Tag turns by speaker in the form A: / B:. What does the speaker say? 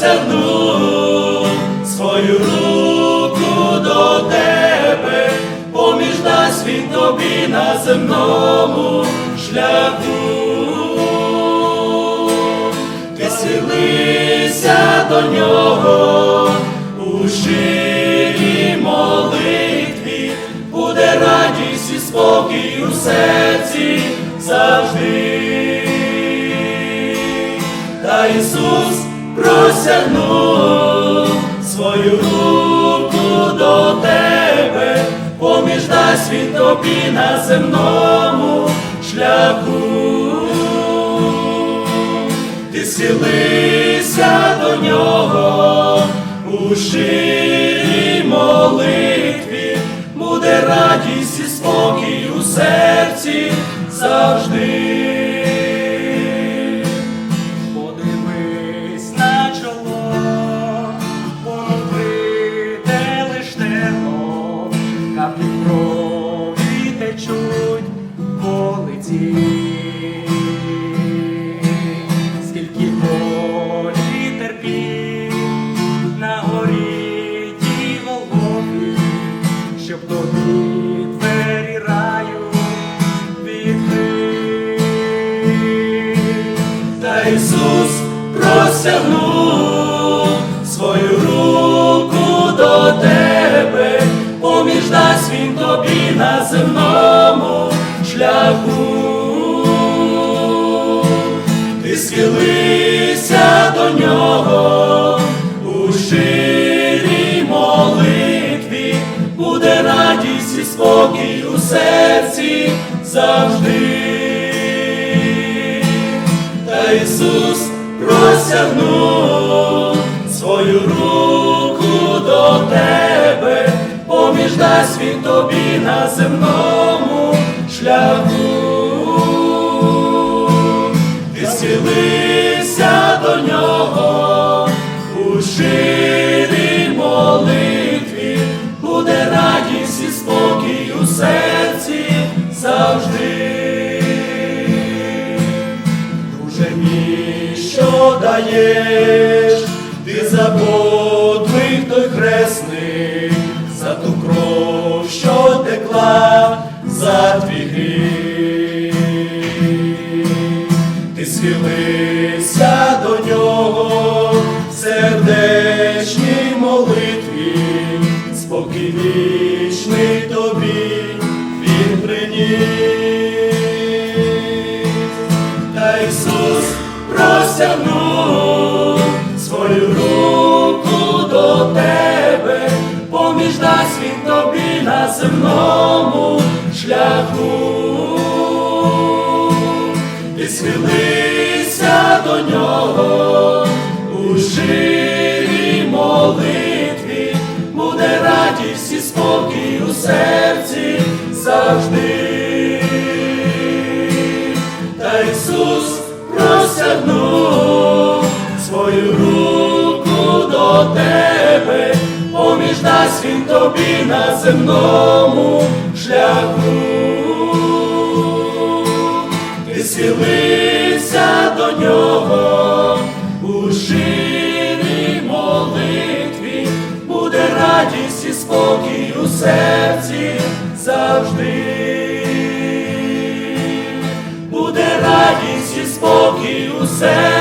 A: простягнув свою руку до тебе, поміж дасть він тобі на земному шляху. Ти схилися до нього у щирій молитві, буде радість і спокій у серці завжди. Простягнув свою руку до тебе, поміж дасть він тобі на земному шляху. Ти схилися до нього у щирій молитві, буде радість Скільки болі терпів на горі ті Голгофі, щоб тобі двері раю відкрив. Та Ісус простягнув свою руку до тебе, поміж дасть він тобі на земному шляху. Схилися до нього у щирій молитві, буде радість і спокій у серці завжди. Та Ісус простягнув свою руку до тебе, поміж дасть він тобі на земному шляху. Даєш, ти за той хресний, за ту кров, що текла за твій гріх. Ти схилися до нього в сердечній молитві, спокій простягнув свою руку до тебе, поміж дасть він тобі на земному шляху. Ти схилися до нього у щирій молитві, буде радість і спокій у серці завжди. дасть він тобі на земному шляху, ти схилися до нього, у ширій молитві, буде радість і спокій у серці завжди, буде радість і спокій у серці.